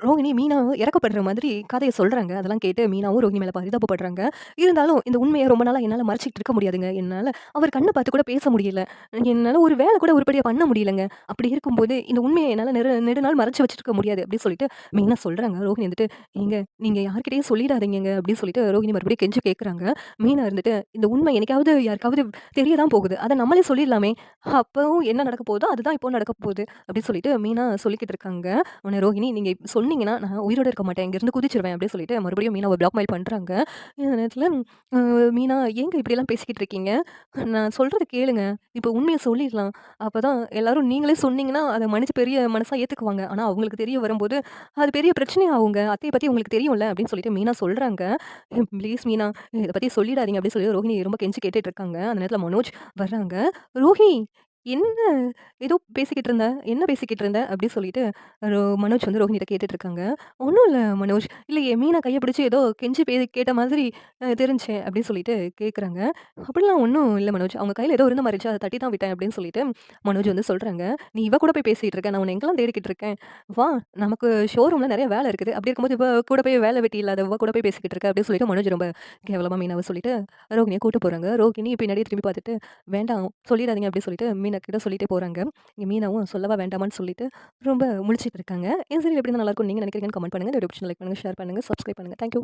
ரோகிணி மீனாவும் இறக்கப்படுற மாதிரி கதையை சொல்கிறாங்க அதெல்லாம் கேட்டு மீனாவும் ரோகிணி மேலே பரிதாபப்படுறாங்க. இருந்தாலும் இந்த உண்மையை ரொம்ப நாளாக என்னால் மறைச்சிட்டு இருக்க முடியாதுங்க. என்னால் அவர் கண்ணை பார்த்து கூட பேச முடியல. என்னால் ஒரு வேலை கூட உருப்படியாக பண்ண முடியலங்க. அப்படி இருக்கும்போது இந்த உண்மையை என்னால் நெடு நெடுநாள் மறைச்சி வச்சுருக்க முடியாது அப்படின்னு சொல்லிட்டு மீனா சொல்கிறாங்க ரோகிணி வந்துட்டு, நீங்கள் நீங்கள் யார்கிட்டையும் சொல்லிடாதீங்க அப்படின்னு சொல்லிட்டு ரோகிணி மறுபடியும் கெஞ்சு கேட்குறாங்க. மீனா இருந்துட்டு, "இந்த உண்மை என்னைக்காவது யாருக்காவது தெரிய தான் போகுது. அதை நம்மளே சொல்லிடலாமே! அப்போவும் என்ன நடக்க போதோ அதுதான் இப்போ நடக்க போகுது" அப்படின்னு சொல்லிட்டு மீனா சொல்லிக்கிட்டு இருக்காங்க. உடனே ரோகிணி, நீங்கள் சொன்ன சொன்னீங்கன்னா, நான் உயிரோட இருக்க மாட்டேன். இங்கேருந்து குதிச்சிருவேன் அப்படின்னு சொல்லிட்டு மறுபடியும் மீனாக விளாப்ளை பண்ணுறாங்க இந்த நேரத்தில் மீனா, "ஏங்க இப்படியெல்லாம் பேசிக்கிட்டு இருக்கீங்க? நான் சொல்கிறது கேளுங்க. இப்போ உண்மையை சொல்லிடலாம். அப்போ தான் எல்லாரும் நீங்களே சொன்னீங்கன்னா, அதை மன்னிச்சு பெரிய மனசாக ஏற்றுக்குவாங்க ஆனால் அவங்களுக்கு தெரிய வரும்போது, அது பெரிய பிரச்சனை ஆகுங்க. அத்தையை பற்றி உங்களுக்கு தெரியும்ல" அப்படின்னு சொல்லிட்டு மீனா சொல்கிறாங்க "ப்ளீஸ் மீனா, இதை பற்றி சொல்லிடாதீங்க" அப்படின்னு சொல்லி ரோஹிணி ரொம்ப கெஞ்சி கேட்டுட்டு இருக்காங்க. அந்த நேரத்தில் மனோஜ் வர்றாங்க. "ரோஹிணி, என்ன ஏதோ பேசிக்கிட்டு இருந்தேன் என்ன பேசிக்கிட்டு இருந்தேன் அப்படின்னு சொல்லிட்டு ரோ மனோஜ் வந்து ரோஹிணிட்ட கேட்டுட்டு இருக்காங்க. ஒன்றும் இல்லை மனோஜ். இல்லையே மீனை கையை பிடிச்சி ஏதோ கெஞ்சி பே கேட்ட மாதிரி தெரிஞ்சேன் அப்படின்னு சொல்லிட்டு கேட்குறாங்க. "அப்படிலாம் ஒன்றும் இல்லை மனோஜ். அவங்க கையில் ஏதோ இருந்த மாதிரி அதை தட்டி தான் விட்டேன்" அப்படின்னு சொல்லிட்டு மனோஜ் வந்து சொல்கிறாங்க "நீ இவ கூட போய் பேசிகிட்டு இருக்க. நான் உன்ன எங்கெல்லாம் தேடிக்கிட்டு இருக்கேன். வா நமக்கு ஷோரூமில் நிறைய வேலை இருக்குது. அப்படி இருக்கும்போது இவ கூட போய் வேலை வெட்டி இல்லாத இவ கூட போய் பேசிக்கிட்டு இருக்க" அப்படின்னு சொல்லிட்டு மனோஜ் ரொம்ப கேவலமாக மீனாவை சொல்லிட்டு ரோகிணியை கூட்டு போகிறாங்க ரோகிணி பின்னாடியே திரும்பி பார்த்துட்டு, "வேண்டாம் சொல்லிடாதீங்க" அப்படின்னு சொல்லிட்டு மீனா கிட்ட சொல்லிட்டே போறாங்க. இங்கே மீனாவும் சொல்லவா வேண்டாமான்னு சொல்லிட்டு ரொம்ப முழிச்சுட்டு இருக்காங்க. இந்த சீரியல் எப்படி நல்லாயிருக்கும் நீங்கள் நீங்க நினைக்கிறீங்கன்னு கமெண்ட் பண்ணுங்க. இந்த வீடியோ லைக் பண்ணுங்கள் ஷேர் பண்ணுங்க, சப்ஸ்கிரைப் பண்ணுங்கள் தேங்க்யூ